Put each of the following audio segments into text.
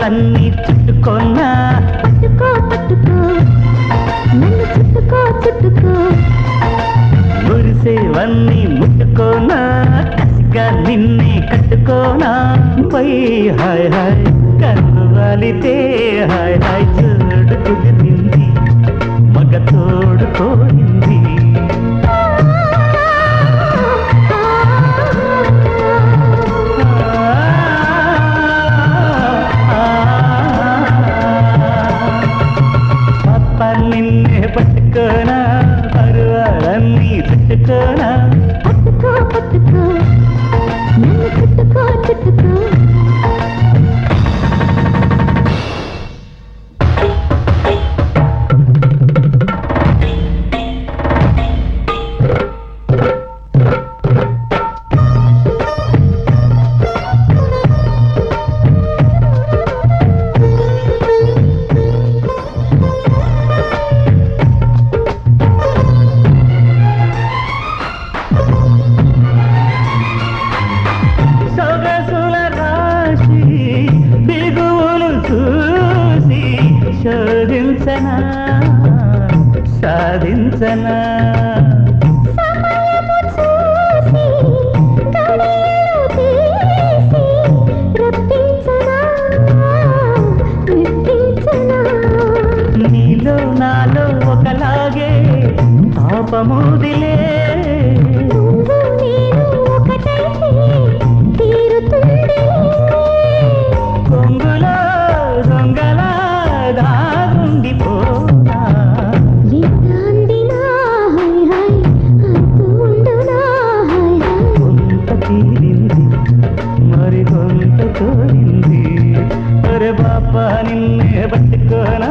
పరువాలన్నీ చుట్టుకొన్నా పట్టుకో పట్టుకో నన్ను చుట్టుకో చుట్టుకో. మురిసేవన్నీ ముట్టుకోనా? కసిగా నిన్నే కట్టుకోనా? పై హాయ్ హాయ్ కన్ను వాలితే హాయ్ హాయ్ శోధించనా సాధించనా? నీలో నాలో ఒకలాగే పాపముదిలే కొంత తోరింది ఒరే బాపా నిన్నే పట్టుకోనా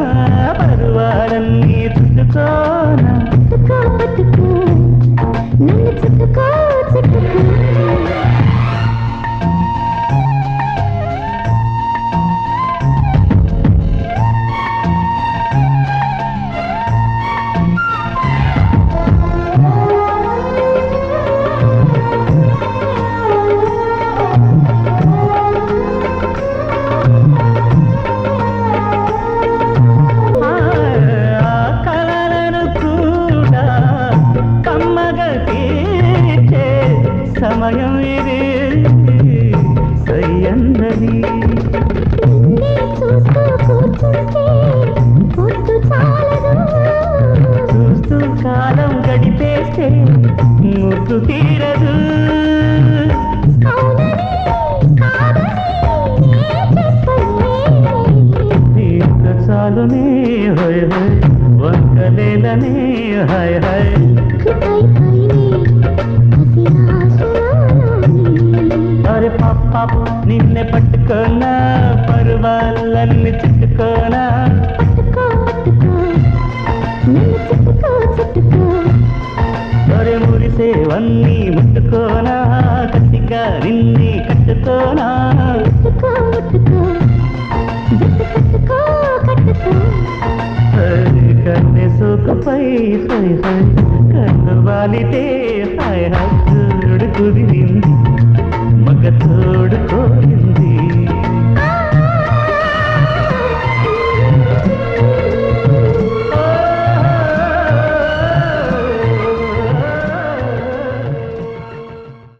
సమయం ఇది నిన్నే చూస్తూ కాలం గడిపేస్తే ముద్దు తీరదు. చాలునే హోయ్ హోయ్ వంకలేలనే హాయ్ హాయ్ పాపు నిన్నే పట్టుకోన పర్వాలన్నీ చుట్టుకోన మురిసేవన్నీ ముట్టుకోనా కట్టిక నిన్ని కట్టుకోనా. కన్నె సోకపై కన్ను వాలితే హాయ్ హాయ్ కుదిరింది తోడుకోయింది